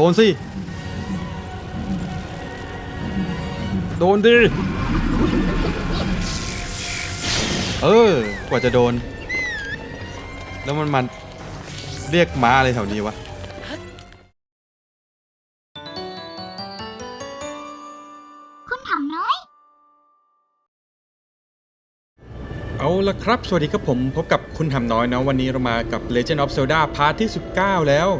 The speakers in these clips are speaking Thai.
โดนสิ โดนดิ เออ กว่าจะโดน แล้วมันมันเรียกม้าอะไรแถวนี้วะคุณทำน้อย เอาละครับ สวัสดีครับผม พบกับคุณทำน้อยนะ วันนี้เรามากับ Legend of Zelda พาร์ทที่ 19 แล้ว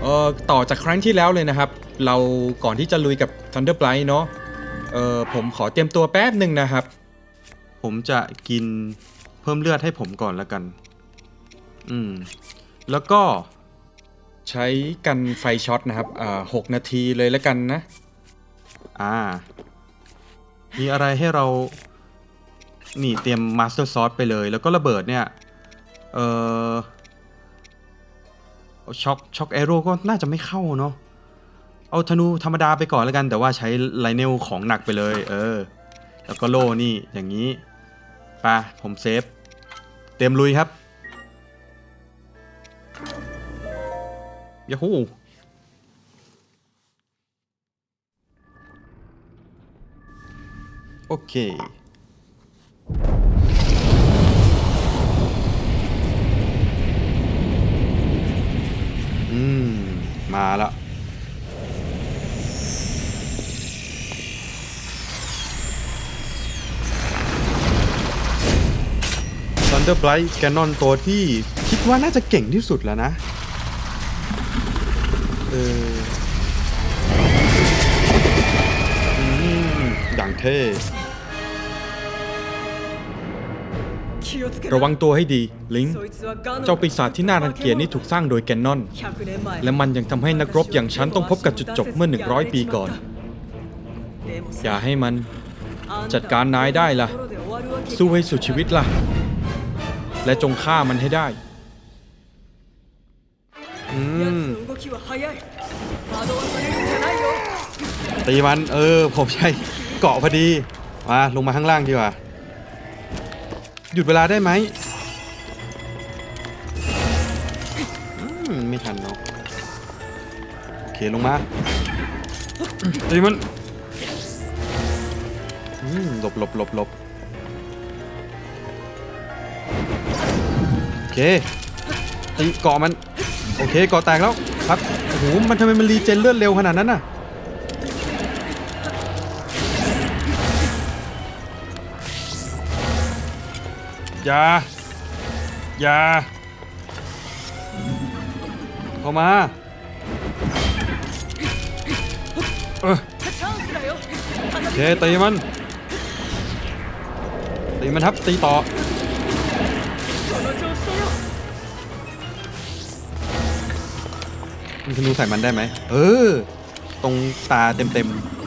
เอ่อต่อจากครั้งที่แล้วเลยนะครับ เราก่อนที่จะลุยกับ Thunder Blight เนาะเอ่อผมขอเตรียมตัวแป๊บหนึ่งนะครับ ผมจะกินเพิ่มเลือดให้ผมก่อนแล้วกัน อืม แล้วก็ใช้กันไฟช็อตนะครับอ่าหกนาทีเลยแล้วกันนะ อ่า มีอะไรให้เรา นี่เตรียมมาสเตอร์ซอสไปเลย แล้วก็ระเบิดเนี่ย เออ ช็อกช็อกแอโร่ก็น่าจะไม่เข้าเนาะเอาธนูธรรมดาไปก่อนแล้วกัน แต่ว่าใช้ไลเนลของหนักไปเลย เออ แล้วก็โล่นี่อย่างนี้ไปผมเซฟ เตรียมลุยครับยาฮูโอเค อืม มาแล้ว Thunder Blight Ganon ตัวที่คิดว่าน่าจะเก่งที่สุดแล้วนะ เอออืมอย่างเท่ ระวังตัวให้ดี ลิง เจ้าปีศาจที่น่ารังเกียจนี่ถูกสร้างโดยแกนนอน และมันยังทำให้นักรบอย่างฉันต้องพบกับจุดจบเมื่อ 100 ปีก่อน อย่าให้มันจัดการนายได้ล่ะ สู้ให้สุดชีวิตล่ะ และจงฆ่ามันให้ได้ อืมตีมัน เออ ผมใช้เกาะพอดี มาลงมาข้างล่างดีกว่า หยุดเวลาได้ไหมอืมไม่ทันเนาะโอเคลงมาตีมันอืมหลบหลบหลบหลบโอเคตีเกาะมัน โอเคเกาะแตกแล้วครับโอ้โหมันทำไมมันรีเจนเลือดเร็วขนาดนั้นน่ะ อย่าอย่าเข้ามาเออเคตีมันตีมันครับตีต่อมันธนูใส่มันได้ไหมเออ ตรงตาเต็มๆ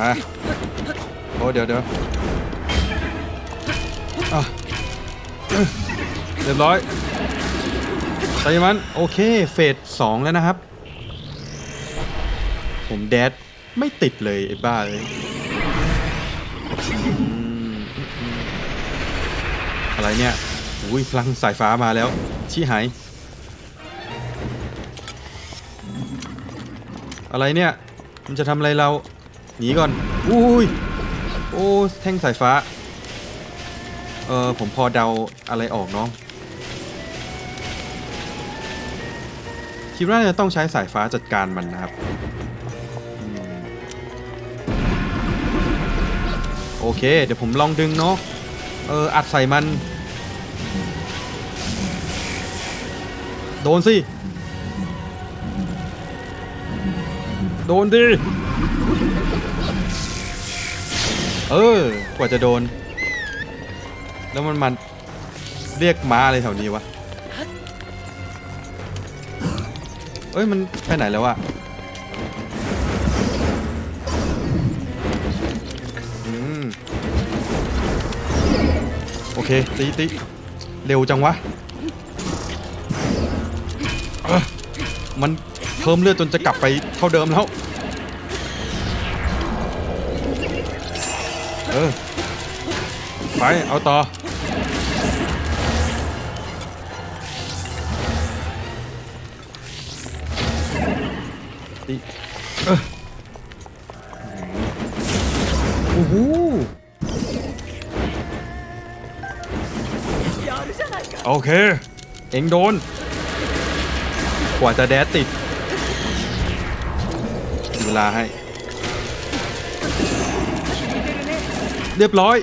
อะโอ้เดี๋ยวเดี๋ยว รียบร้อยใส่มันโอเค เฟสสองแล้วนะครับ ผมแดดไม่ติดเลย ไอ้บ้าเลยอืมอะไรเนี่ยอุ้ยพลังสายฟ้ามาแล้ว ชี้หาย อะไรเนี่ย มันจะทำอะไรเรา หนีก่อน อุ้ย โอ้ แท่งสายฟ้า เออผมพอเดาอะไรออกเนาะ คิดว่าจะต้องใช้สายฟ้าจัดการมันนะครับ โอเค เดี๋ยวผมลองดึงเนาะเอออัดใส่มัน โดนสิ โดนดิ เออ กว่าจะโดน แล้วมันมันเรียกม้าอะไรแถวนี้วะ เอ้ยมันไปไหนแล้วอะอืมโอเคตีตีเร็วจังวะ มันเพิ่มเลือดจนจะกลับไปเท่าเดิมแล้ว เออ ไป เอาต่อ องโดน กว่าจะแดดติดเวลาให้ เรียบร้อย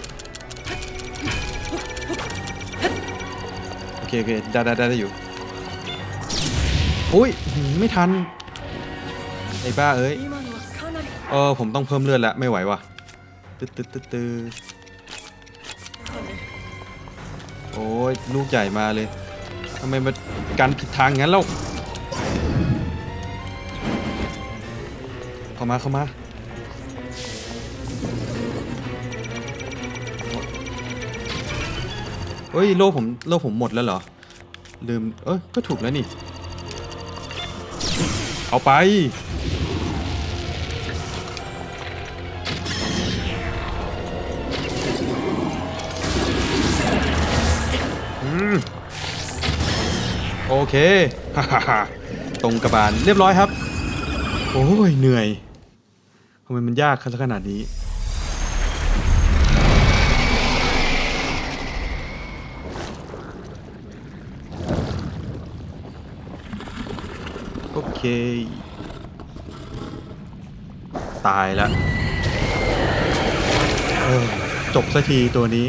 โอเคโอเคได้ได้ได้อยู่อุ้ยไม่ทัน ไอ้บ้าเอ้ยเออผมต้องเพิ่มเลือดแล้วไม่ไหววะตึ๊ดตึ๊ดตึ๊ดตึ๊ดโอ้ยลูกใหญ่มาเลย ทำไมมันการผิดทางงั้นแล้วเข้ามาเข้ามาเฮ้ยโล่ผมโล่ผมหมดแล้วเหรอ ลืม เอ้ยก็ถูกแล้วนี่ เอาไป เคฮ่าฮ่าตรงกระบาลเรียบร้อยครับ โอ้ยเหนื่อยทำไมมันยากขนาดนี้ โอเค ตายแล้วจบสักทีตัวนี้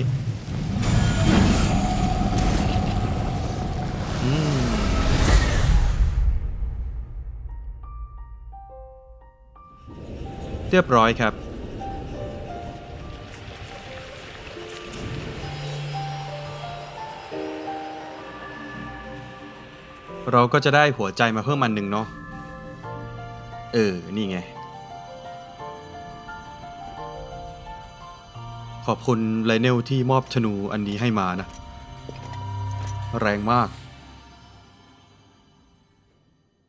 เรียบร้อยครับ เราก็จะได้หัวใจมาเพิ่มอันหนึ่งเนาะ เออ นี่ไง ขอบคุณไลเนลที่มอบธนูอันนี้ให้มานะ แรงมาก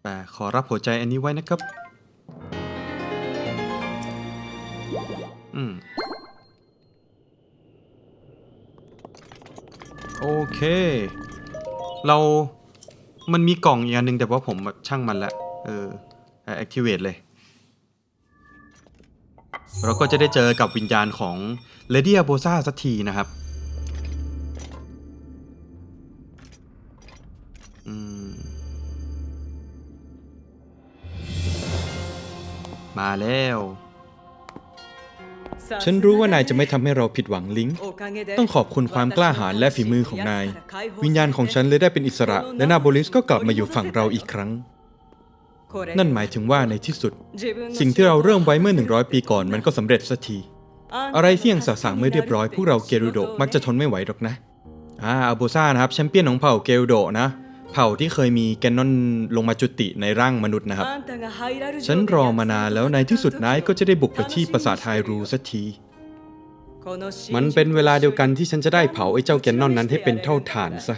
แต่ขอรับหัวใจอันนี้ไว้นะครับ อืมโอเค เรา มันมีกล่องอีกอันหนึ่งแต่ว่าผมช่างมันละ เออ activate เลย เราก็จะได้เจอกับวิญญาณของ Lady a b o s a สักทีนะครับ มาแล้ว ฉันรู้ว่านายจะไม่ทำให้เราผิดหวังลิงต้องขอบคุณความกล้าหาญและฝีมือของนาย วิญญาณของฉันเลยได้เป็นอิสระ และนาโบลิสก็กลับมาอยู่ฝั่งเราอีกครั้ง นั่นหมายถึงว่าในที่สุด สิ่งที่เราเริ่มไว้เมื่อ 100 ปีก่อนมันก็สำเร็จสักที อะไรที่ยังสะสางไม่เรียบร้อยพวกเราเกรุโดะมักจะทนไม่ไหวหรอกนะ อ่าอาโบซ่านะครับแชมเปี้ยนของเผ่าเกรุโดะนะ เผ่าที่เคยมีแกนนอนลงมาจุติในร่างมนุษย์นะครับ ฉัฉันนรรออมามานานานแล้แล้ววในในที่ที่สุสุดนานดายยก็ก็จะจะได้ได้บุบุกกไปไปที่ที่ปปราราสาสาททไฮไฮรูรูสัสักกทีที มัมันนเป็เป็นนเวเวลาลาเดีเดียยววกักันนที่ที่ฉัฉันนจะจะได้ได้เผาเผาไอ้ไอ้เจ้าเจ้าแกแกนนนนออนนนั้นั้นนให้ให้เป็เป็นนเท่าเท่าฐาฐานนซะซะ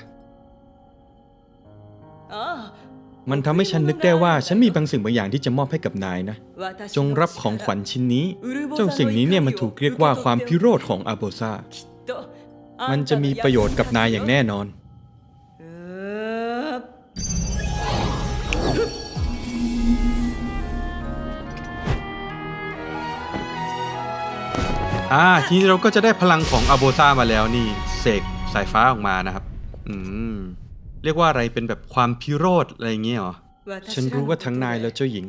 มัมันนทำทำให้ให้ฉัฉันนนึนึกกได้ได้ว่าว่าฉัฉันนมีมีบาบางงสิ่สิ่งงบาบางงอย่อาย่างงที่ที่จะจะมมออบบให้ให้กักับบนานายยนะนะจจงงรัรับบขขอองงขขวัวัญญชิ้ชิ้นนนี้นี้ เจ้าเจ้าสิ่สิ่งงนี้นี้เนี่เนี่ยยมัมันนถูถูกกเรีเรียยกกว่าว่าความมคาวพิพิโรโรธธขขอองงอาอาโบโบซาซามัมันนจะจะมีมีปประระโยโยชชน์น์กักับบนานายยออย่างงแน่แน่นนออนน อ่าทีนี้เราก็จะได้พลังของอาโบซ่ามาแล้วนี่เสกสายฟ้าออกมานะครับ อืม เรียกว่าอะไรเป็นแบบความพิโรธอะไรอย่างเงี้ยเหรอ ฉันรู้ว่าทั้งนายและเจ้าหญิง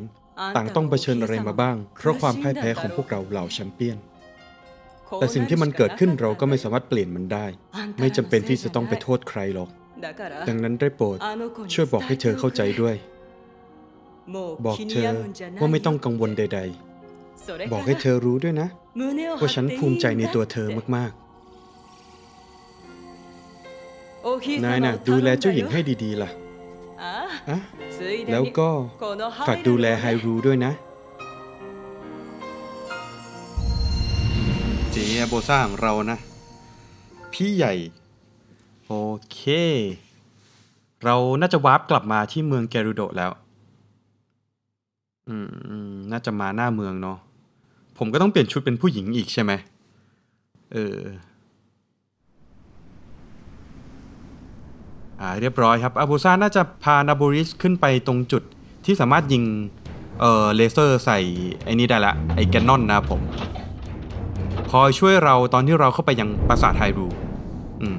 ต่างต้องเผเผชิญอะไรมาบ้าง เพราะความพ่ายแพ้ของพวกเราเหล่าแชมเปี้ยน แต่สิ่งที่มันเกิดขึ้นเราก็ไม่สามารถเปลี่ยนมันได้ ไม่จำจำเป็นที่จะต้องไปโทษใครหรอก ดังนั้นได้โปรดช่วยบอกให้เธอเข้าเข้าใจใจด้ด้ววยยบบออกกให้ให้เธเธออรู้รู้ด้ด้ววยยนะนะ ว่าว่าฉัฉันนภูภูมิมิใจใจในในตัตัววเธเธออมากมากๆๆนานายน่ะน่ะดูดูแลแลเจ้าเจ้าหหญิญิงงให้ให้ดีดีๆล่ะๆอะแล้แล้ววก็ก็ฝาฝากกดูดูแลแลไฮไฮรูรูด้ด้ววยยนะนะ เจโบซ่าของเรานะ พี่ใหญ่ โอเค เราน่าจะวาร์ปกลับมาที่เมืองแกรูโดะแล้วอืมอืม น่าจะมาหน้าเมืองเนาะ ผมก็ต้องเปลี่ยนชุดเป็นผู้หญิงอีกใช่ไหมเอออ่าเรียบร้อยครับอาบูซ่าน่าจะพานาบูริสขึ้นไปตรงจุดที่สามารถยิงเออเลเซอร์ใส่ไอ้นี่ได้ละไอ้แกนนอนนะผมคอยช่วยเราตอนที่เราเข้าไปยังปราสาทไฮรูอืม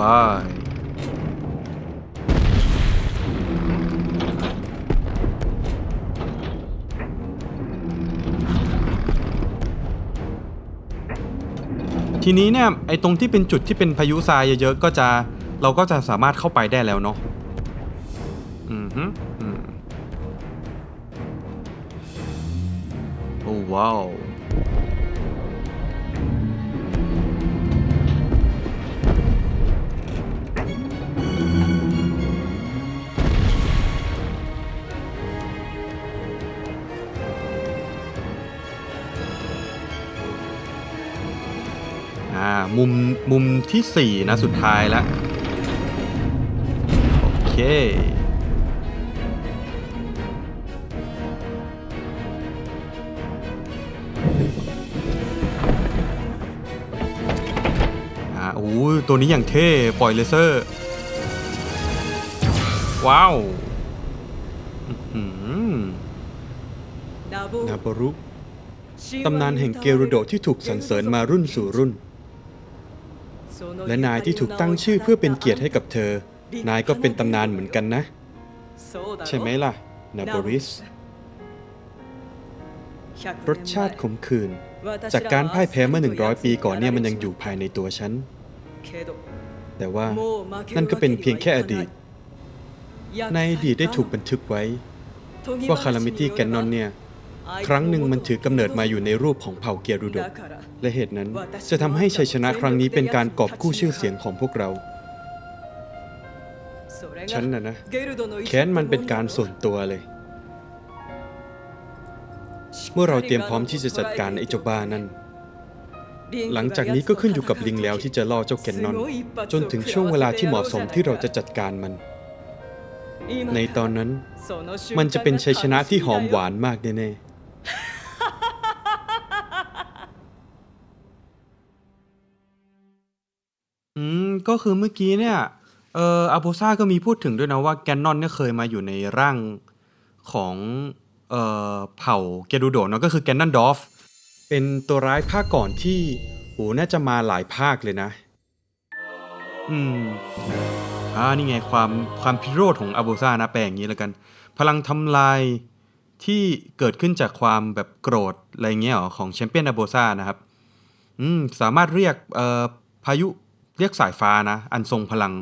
บาย ทีนี้เนี่ยไอ้ตรงที่เป็นจุดที่เป็นพายุทรายเยอะๆก็จะเราก็จะสามารถเข้าไปได้แล้วเนาะอือฮึอืมโอ้ว้าว มุมมุมที่ 4 นะ สุดท้ายแล้ว โอเค อ่าโอ้ยตัวนี้อย่างเท่ ปล่อยเลเซอร์ ว้าวอื้อหือนาบารุตำนานแห่งเกรุโดะที่ถูกสรรเสริญมารุ่นสู่รุ่น และนายที่ถูกตั้งชื่อเพื่อเป็นเกียรติให้กับเธอ นายก็เป็นตำนานเหมือนกันนะ ใช่ไหมล่ะนาบริส รสชาติขมขื่นจากการพ่ายแพ้เมื่อ 100 ปีก่อนเนี่ยมันยังอยู่ภายในตัวฉัน แต่ว่านั่นก็เป็นเพียงแค่อดีต ในอดีตได้ถูกบันทึกไว้ ว่าคารามิตี้แกนนอนเนี่ย ครั้งหนึ่งมันถือกำเนิดมาอยู่ในรูปของเผ่าเกียรุดะและเหตุนั้นจะทำให้ชัยชนะครั้งนี้เป็นการกอบกู้ชื่อเสียงของพวกเรา ฉันน่ะนะแค้นมันเป็นการส่วนตัวเลย เมื่อเราเตรียมพร้อมที่จะจัดการไอ้เจ้าบ้านั่นหลังจากนี้ก็ขึ้นอยู่กับลิงแล้วที่จะล่อเจ้าแกนนอน จนถึงช่วงเวลาที่เหมาะสมที่เราจะจัดการมัน ในตอนนั้น มันจะเป็นชัยชนะที่หอมหวานมากแน่ๆ อืม ก็คือเมื่อกี้เนี่ย เอ่ออาโบซ่าก็มีพูดถึงด้วยนะว่าแกนนอนเนี่ยเคยมาอยู่ในร่างของ เอ่อ เผ่าเกดูโดะเนาะก็คือแกนนอนดอฟ เป็นตัวร้ายภาคก่อนที่โหน่าจะมาหลายภาคเลยนะ อืม อ่า นี่ไงความความพิโรธของอาโบซ่านะแปลอย่างนี้แล้วกัน พลังทำลาย ที่เกิดขึ้นจากความแบบโกรธอะไรเงี้ยของแชมเปี้ยนอาโบซ่านะครับอืมสามารถเรียกพายุเรียกสายฟ้านะ อันทรงพลัง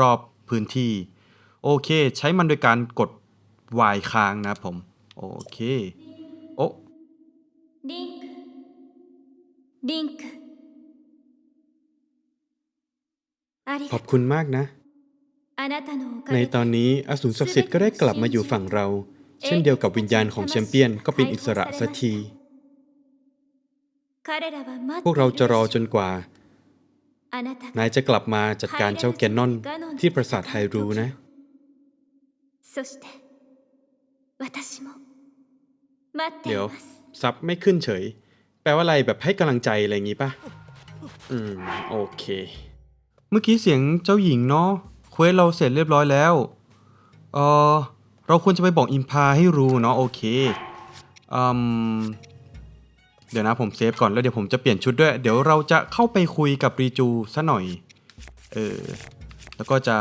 รอบๆพื้นที่ โอเค ใช้มันโดยการกดวายค้างนะผม โอเค โอ้ลิงค์ลิงค์ขอบคุณมากนะ ในตอนนี้อสูรศักดิ์สิทธิ์ก็ได้กลับมาอยู่ฝั่งเรา เช่นเดียวกับวิญญาณของแชมเปี้ยนก็เป็นอิสระสักที พวกเราจะรอจนกว่า นายจะกลับมาจัดการเจ้าแกนนอนที่ปราสาทไฮรูนะ เดี๋ยว ซับไม่ขึ้นเฉย แปลว่าอะไรแบบให้กำลังใจอะไรอย่างงี้ปะอืม โอเค เมื่อกี้เสียงเจ้าหญิงเนาะเควสเราเสร็จเรียบร้อยแล้ว เออ เราควรจะไปบอกอิมพาให้รู้เนาะโอเคอืมเดี๋ยวนะผมเซฟก่อนแล้วเดี๋ยวผมจะเปลี่ยนชุดด้วย เดี๋ยวเราจะเข้าไปคุยกับรีจูซะหน่อย เออ แล้วก็จะ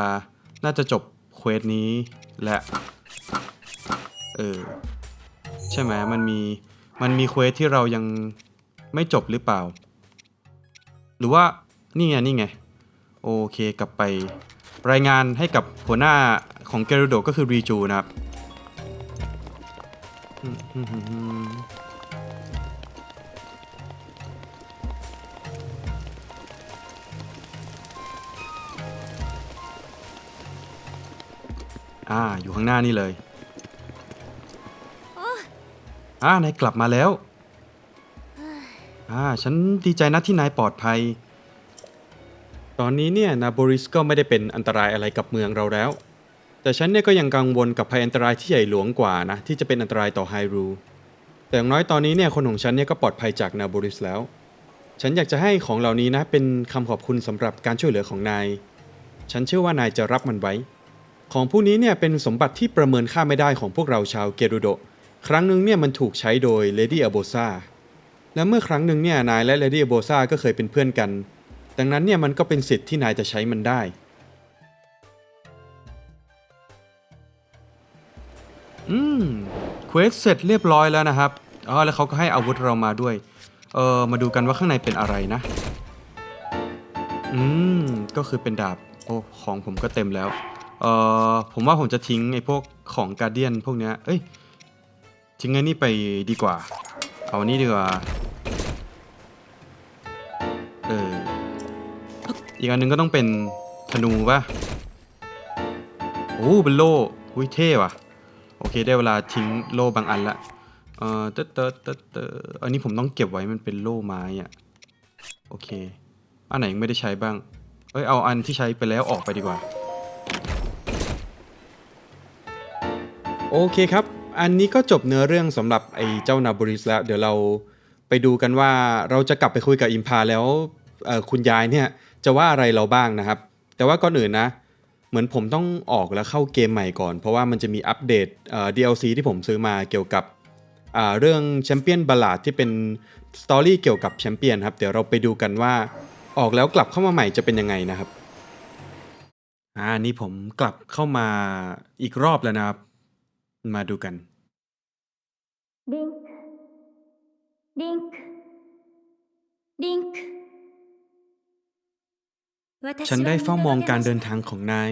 น่าจะจบเควสนี้และ เออ ใช่ไหมมันมี มันมีเควสที่เรายังไม่จบหรือเปล่า หรือว่า นี่ไง นี่ไง โอเคกลับไป รายงานให้กับหัวหน้าของเกรุโดก็คือรีจูนะครับอืมอืมอืมอืมอ่า อยู่ข้างหน้านี่เลย อ่านายกลับมาแล้ว อ่า ฉันดีใจนะที่นายปลอดภัย ตอนนี้เนี่ยนาโบริสก็ไม่ได้เป็นอันตรายอะไรกับเมืองเราแล้ว แต่ฉันเนี่ยก็ยังกังวลกับภัยอันตรายที่ใหญ่หลวงกว่านะที่จะเป็นอันตรายต่อไฮรูแต่อย่างน้อยตอนนี้เนี่ยคนของฉันเนี่ยก็ปลอดภัยจากนาโบริสแล้ว ฉันอยากจะให้ของเหล่านี้นะเป็นคำขอบคุณสำหรับการช่วยเหลือของนาย ฉันเชื่อว่านายจะรับมันไว้ ของพวกนี้เนี่ยเป็นสมบัติที่ประเมินค่าไม่ได้ของพวกเราชาวเกรุโด ครั้งหนึ่งเนี่ยมันถูกใช้โดยเลดี้อโบซาและเมื่อครั้งหนึ่งเนี่ยนายและเลดี้อโบซาก็เคยเป็นเพื่อนกัน ดังนั้นเนี่ยมันก็เป็นสิทธิ์ที่นายจะใช้มันได้ อืมเควสเสร็จเรียบร้อยแล้วนะครับอ๋อแล้วเขาก็ให้อาวุธเรามาด้วย เออมาดูกันว่าข้างในเป็นอะไรนะ อืม ก็คือเป็นดาบ โอ้ของผมก็เต็มแล้ว เออผมว่าผมจะทิ้งไอ้พวกของการเดียนพวกเนี้ย เอ้ย ทิ้งไอ้นี่ไปดีกว่า เอาอันนี้ดีกว่า อีกอันหนึงก็ต้องเป็นธนูป่ะโอ้เป็นโล่อุ้ยเท่ว่ะ โอเคได้เวลาทิ้งโล่บางอันละเอ่อเตอเตอเตอเตออันนี้ผมต้องเก็บไว้มันเป็นโล่ไม้อะโอเค อันไหนยังไม่ได้ใช้บ้าง เอ้ยเอาอันที่ใช้ไปแล้วออกไปดีกว่า โอเคครับ อันนี้ก็จบเนื้อเรื่องสำหรับไอ้เจ้านาบริสแล้ว เดี๋ยวเราไปดูกันว่าเราจะกลับไปคุยกับอิมพาแล้ว คุณยายเนี่ยจะว่าอะไรเราบ้างนะครับ แต่ว่าก่อนอื่นนะ เหมือนผมต้องออกแล้วเข้าเกมใหม่ก่อน เพราะว่ามันจะมีอัปเดตเอ่อ DLC ที่ผมซื้อมาเกี่ยวกับอ่าเรื่องแชมเปี้ยนบ l ลาดที่เป็นสตอรี่เกี่ยวกับแชมเปี้ยนครับ เดี๋ยวเราไปดูกันว่าออกแล้วกลับเข้ามาใหม่จะเป็นยังไงนะครับ อ่านี่ผมกลับเข้ามาอีกรอบแล้วนะครับ มาดูกัน リンクリンクリンク ฉันได้เฝ้ามองการเดินทางของนาย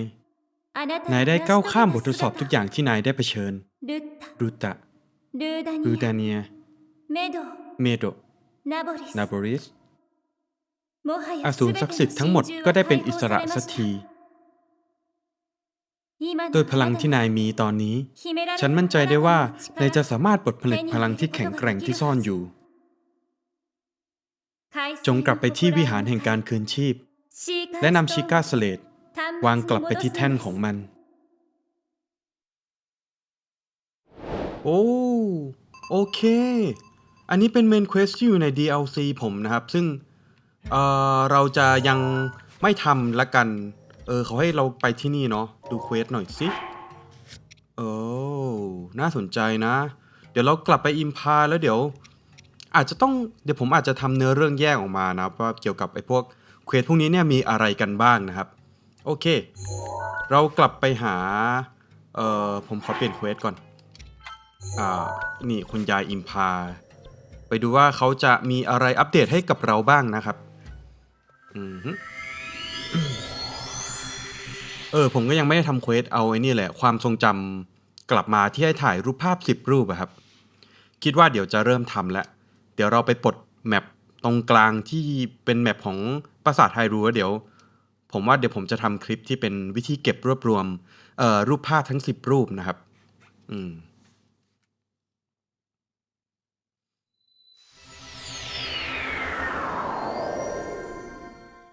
นายได้ก้าวข้ามบททดสอบทุกอย่างที่นายได้เผชิญ รุตะ รูดาเนีย เมโด นาโบริส อสูรศักดิ์สิทธิ์ทั้งหมดก็ได้เป็นอิสระสักทีดยพลังที่นายมีตอนนี้ ฉันมั่นใจได้ว่านายจะสามารถปลดผลิตพลังที่แข็งแกร่งที่ซ่อนอยู่ จงกลับไปที่วิหารแห่งการคืนชีพ และนำชิก้าสเลดวางกลับไปที่แท่นของมัน โอ้ โอเค อันนี้เป็นเมนเควสที่อยู่ใน DLC ผมนะครับ ซึ่งเอ่อเราจะยังไม่ทำละกัน เออเขาให้เราไปที่นี่เนาะ ดูเควสหน่อยสิ โอ้ น่าสนใจนะ เดี๋ยวเรากลับไปอิมพาแล้วเดี๋ยว อาจจะต้อง เดี๋ยวผมอาจจะทำเนื้อเรื่องแยกออกมานะครับว่าเกี่ยวกับไอ้พวก เควสพวกนี้เนี่ยมีอะไรกันบ้างนะครับ โอเค เรากลับไปหา เอ่อ ผมขอเปลี่ยนเควสก่อน อ่า นี่คุณยายอิมพา ไปดูว่าเขาจะมีอะไรอัปเดตให้กับเราบ้างนะครับ อืมเออ ผมก็ยังไม่ได้ทำเควสเอาไอ้นี่แหละ ความทรงจำกลับมาที่ให้ถ่ายรูปภาพ 10 รูปอะครับ คิดว่าเดี๋ยวจะเริ่มทำแล้ว เดี๋ยวเราไปปลดแมปตรงกลางที่เป็นแมปของ ปราสาทไฮรูแล้วเดี๋ยว ผมว่าเดี๋ยวผมจะทำคลิปที่เป็นวิธีเก็บรวบรวมเออรูปภาพทั้ง 10 รูปนะครับ อืม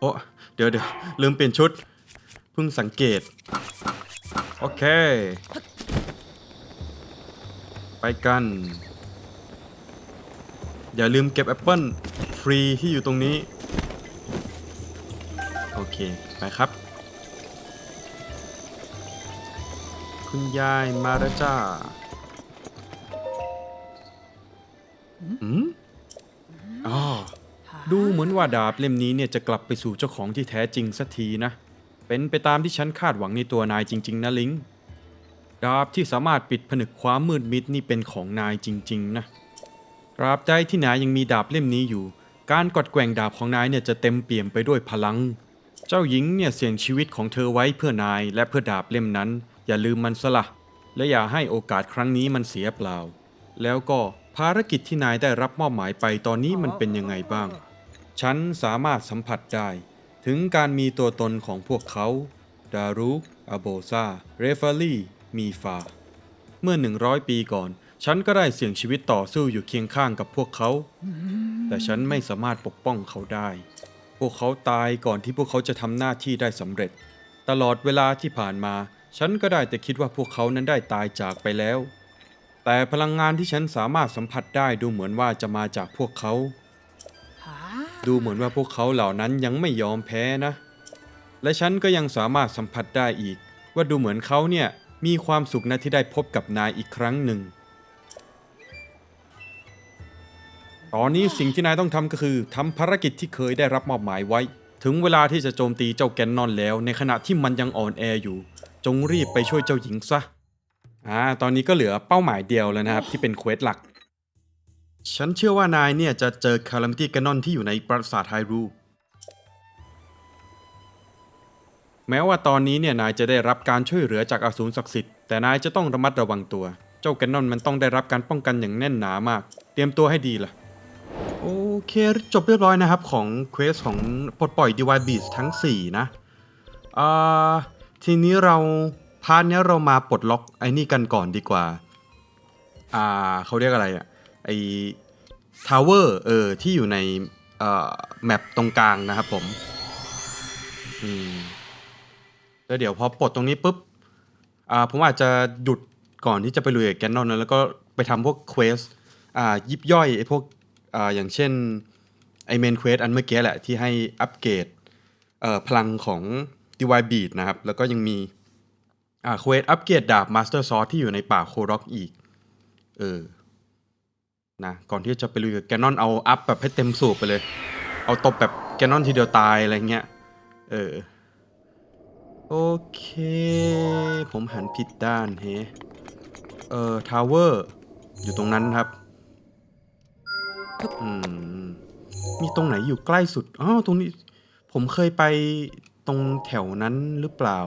โอ้เดี๋ยวเดี๋ยวลืมเปลี่ยนชุด เพิ่งสังเกต โอเค ไปกัน อย่าลืมเก็บแอปเปิลฟรีที่อยู่ตรงนี้ โอเค ไปครับ คุณยายมาแล้วจ้าอืมอ๋อดูเหมือนว่าดาบเล่มนี้เนี่ยจะกลับไปสู่เจ้าของที่แท้จริงสักทีนะ เป็นไปตามที่ฉันคาดหวังในตัวนายจริง ๆ นะลิง ดาบที่สามารถปิดผนึกความมืดมิดนี่เป็นของนายจริง ๆ นะตราบใดที่นายยังมีดาบเล่มนี้อยู่ การกดแกว่งดาบของนายเนี่ยจะเต็มเปี่ยมไปด้วยพลัง เจ้าหญิงเนี่ยเสี่ยงชีวิตของเธอไว้เพื่อนายและเพื่อดาบเล่มนั้น อย่าลืมมันซะละ และอย่าให้โอกาสครั้งนี้มันเสียเปล่า แล้วก็ภารกิจที่นายได้รับมอบหมายไปตอนนี้มันเป็นยังไงบ้าง ฉันสามารถสัมผัสได้ ถึงการมีตัวตนของพวกเขาดารุกอโบซาเรฟารีมีฟา เมื่อ 100 ปีก่อน ฉันก็ได้เสี่ยงชีวิตต่อสู้อยู่เคียงข้างกับพวกเขา แต่ฉันไม่สามารถปกป้องเขาได้ พวกเขาตายก่อนที่พวกเขาจะทำหน้าที่ได้สำเร็จ ตลอดเวลาที่ผ่านมา ฉันก็ได้แต่คิดว่าพวกเขานั้นได้ตายจากไปแล้ว แต่พลังงานที่ฉันสามารถสัมผัสได้ดูเหมือนว่าจะมาจากพวกเขา ดูเหมือนว่าพวกเขาเหล่านั้นยังไม่ยอมแพ้นะ และฉันก็ยังสามารถสัมผัสได้อีก ว่าดูเหมือนเขาเนี่ยมีความสุขนะที่ได้พบกับนายอีกครั้งหนึ่ง ตอนนี้สิ่งที่นายต้องทำก็คือทำภารกิจที่เคยได้รับมอบหมายไว้ ถึงเวลาที่จะโจมตีเจ้าแกนนอนแล้ว ในขณะที่มันยังอ่อนแออยู่ จงรีบไปช่วยเจ้าหญิงซะอ่าตอนนี้ก็เหลือเป้าหมายเดียวแล้วนะครับ ที่เป็นเควสหลัก ฉันเชื่อว่านายเนี่ยจะเจอคาลัมตี้แกนนอนที่อยู่ในปราสาทไฮรู แม้ว่าตอนนี้เนี่ยนายจะได้รับการช่วยเหลือจากอสูรศักดิ์สิทธิ์แต่นายจะต้องระมัดระวังตัว เจ้าแกนนอนมันต้องได้รับการป้องกันอย่างแน่นหนามาก เตรียมตัวให้ดีล่ะ โอเค จบเรียบร้อยนะครับ ของเควสของปลดปล่อย DY Beast ทั้ง 4 นะอ่าทีนี้เราพาร์ทนี้เรามาปลดล็อกไอ้นี่กันก่อนดีกว่า อ่าเขาเรียกอะไรอะไอทาวเวอร์เออที่อยู่ในเอ่อแมปตรงกลางนะครับผมอืมแล้วเดี๋ยวพอปลดตรงนี้ปุ๊บอ่าผมอาจจะหยุดก่อนที่จะไปลุยกับแกนนอนนะแล้วก็ไปทำพวกเควสอ่ายิบย่อยไอ้พวก อย่างเช่นไอเมนเควสอันเมื่อกี้แหละที่ให้อัปเกรดพลังของ DY Beat นะครับ แล้วก็ยังมีเควสอัปเกรดดาบ Master Sword ที่อยู่ในป่าโคร็อกอีก เออนะก่อนที่จะไปลุยกับแกนนอนเอาอัพแบบให้เต็มสูบไปเลย เอาตบแบบแกนนอนทีเดียวตายอะไรเงี้ย เออ โอเค ผมหันผิดด้านเฮเออทาวเวอร์อยู่ตรงนั้นครับ มมีตรงไหนอยู่ใกล้สุดอ้าวตรงนี้ ผมเคยไปตรงแถวนั้นหรือเปล่า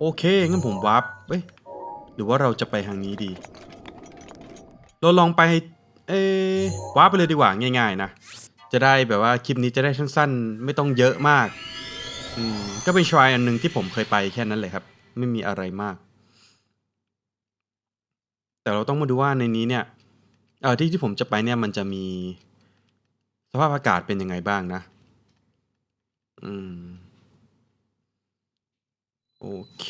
โอเค งั้นผมวาร์ปเอ้ยหรือว่าเราจะไปทางนี้ดี เราลองไป เอวาร์ปไปเลยดีกว่าง่าย ๆ นะ จะได้แบบว่าคลิปนี้จะได้สั้นๆ ไม่ต้องเยอะมากอืมก็เป็นชายอันหนึ่งที่ผมเคยไปแค่นั้นเลยครับ ไม่มีอะไรมาก แต่เราต้องมาดูว่าในนี้เนี่ย ออที่ที่ผมจะไปเนี่ยมันจะมีสภาพอากาศเป็นยังไงบ้างนะ อืม โอเค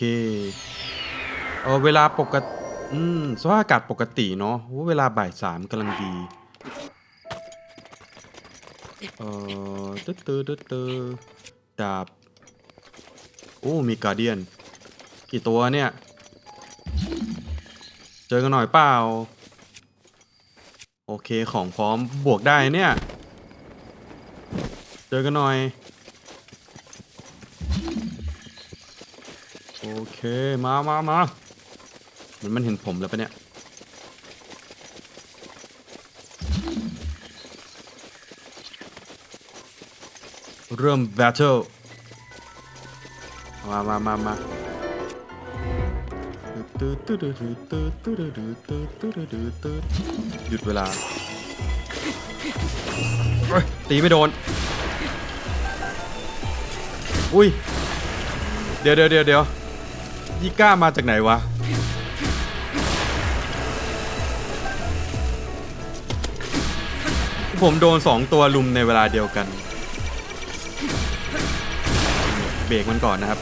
เออเวลาปกติอืมสภาพอากาศปกติเนาะว่าเวลาบ่ายสามกำลังดี เออตึ๊ดตึ๊ดตึ๊ดตึ๊ดดาบ โอ้ มีการเดียน กี่ตัวเนี่ย เจอกันหน่อยเปล่า โอเคของพร้อมบวกได้เนี่ย เจอกันหน่อย โอเค มามามามือนมันเห็นผมแล้วปะเนี่ย เริ่มแบทเทิลมามามามา หยุดเวลาตีไม่โดน อุ้ย เดี๋ยวเดี๋ยวเดี๋ยวเดี๋ยวยี่ก้ามาจากไหนวะ ผมโดนสองตัวลุมในเวลาเดียวกัน เบรกมันก่อนนะครับ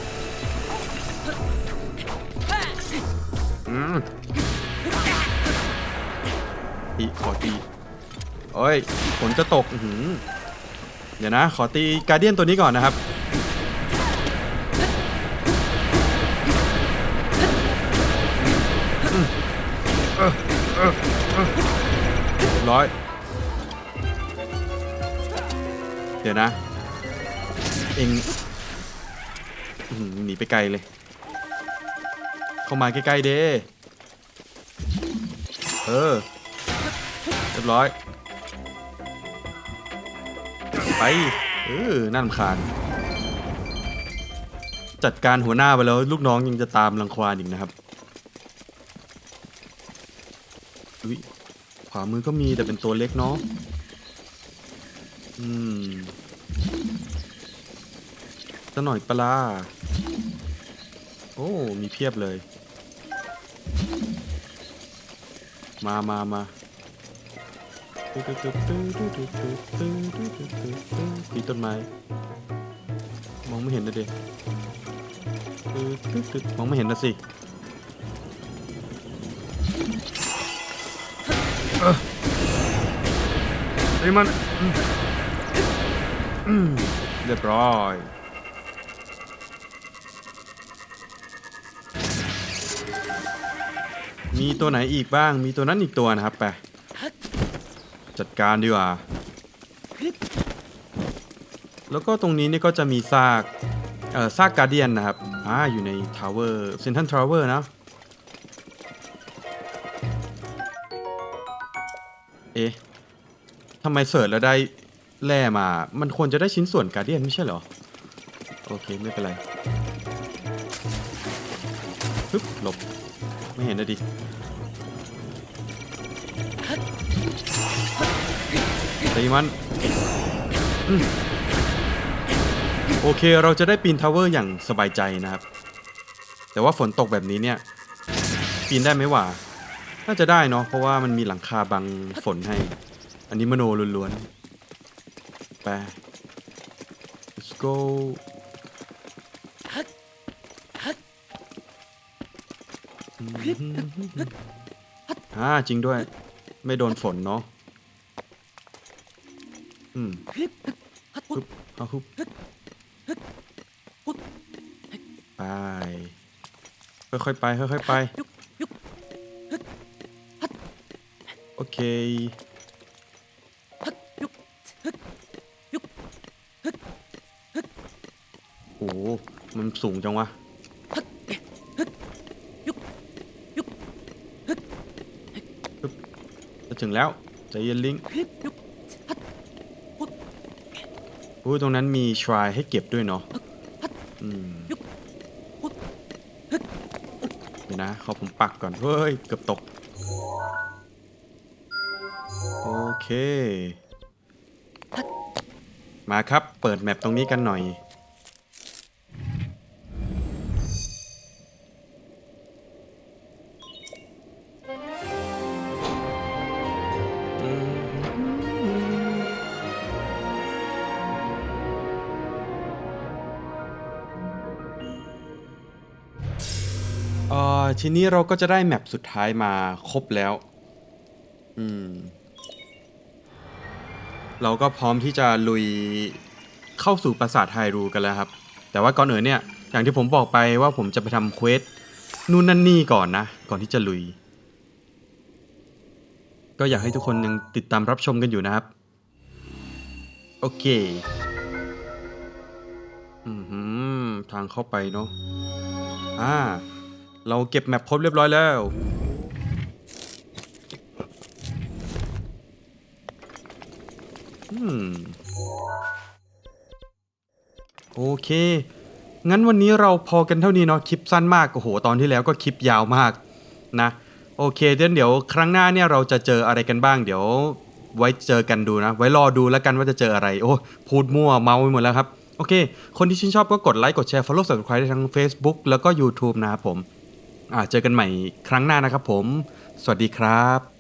ตีขอตีโอ้ยฝนจะตกหือเดี๋ยวนะ ขอตีการเดียนตัวนี้ก่อนนะครับ ร้อย เดี๋ยวนะ เองอื้อหือหนีไปไกลเลย เข้ามาใกล้ๆเด้เออ เรียบร้อย ไป เออน่ารำคาญจัดการหัวหน้าไปแล้ว ลูกน้องยังจะตามรังควานอีกนะครับอุ๊ยขวามือก็มีแต่เป็นตัวเล็กเนาะอืมจะหน่อยปลา โอ้ มีเพียบเลย มามามา ปีต้นไม้ มองไม่เห็นนะเด็กมองไม่เห็นนะสิเอ้มันเรียบร้อยมีตัวไหนอีกบ้าง มีตัวนั้นอีกตัวนะครับไป จัดการดีกว่า แล้วก็ตรงนี้นี่ก็จะมีซาก เอ่อ ซากการเดียนนะครับ อ่า อยู่ในทาวเวอร์เซนทันทาวเวอร์นะ เอ๊ะทำไมเสิร์ชแล้วได้แร่มา มันควรจะได้ชิ้นส่วนการเดียนไม่ใช่เหรอ โอเค ไม่เป็นไร ปึ๊บ หลบ ไม่เห็นนะดิ ตีมันโอเคเราจะได้ปีนทาวเวอร์อย่างสบายใจนะครับ แต่ว่าฝนตกแบบนี้เนี่ย ปีนได้ไหมวะน่าจะได้เนาะเพราะว่ามันมีหลังคาบังฝนให้ อันนี้มโนล้วนๆไป let's go อ่าจริงด้วย ไม่โดนฝนเนาะ อืมฮึบเอาฮึบไปค่อยๆไปค่อยๆไป โอเคโอ้มันสูงจังวะจะถึงแล้วใจเย็นลิง โอ้ยตรงนั้นมีช r ายให้เก็บด้วยเนาะอืมเดี๋ยวนะขอผมปักก่อน เฮ้ย เกือบตก โอเค มาครับ เปิดแมปตรงนี้กันหน่อย ทีนี้เราก็จะได้แมปสุดท้ายมาครบแล้ว อืม เราก็พร้อมที่จะลุยเข้าสู่ปราสาทไฮรูกันแล้วครับ แต่ว่าก่อนอื่นเนี่ย อย่างที่ผมบอกไปว่าผมจะไปทำเควสนู่นนั่นนี่ก่อนนะ ก่อนที่จะลุย ก็อยากให้ทุกคนยังติดตามรับชมกันอยู่นะครับ โอเค อือหือทางเข้าไปเนาะอ่า เราเก็บแมปครบเรียบร้อยแล้วอืมโอเค งั้นวันนี้เราพอกันเท่านี้เนาะ คลิปสั้นมาก โอ้โห ตอนที่แล้วก็คลิปยาวมากนะ โอเคเดี๋ยวเดี๋ยวครั้งหน้าเนี่ยเราจะเจออะไรกันบ้าง เดี๋ยวไว้เจอกันดูนะ ไว้รอดูแล้วกันว่าจะเจออะไร โอ้ พูดมั่วเมาไปหมดแล้วครับ โอเค คนที่ชื่นชอบก็กดไลค์ กดแชร์ follow subscribe ได้ทั้ง Facebook แล้วก็ YouTube นะครับผม เจอกันใหม่ครั้งหน้านะครับผม สวัสดีครับ「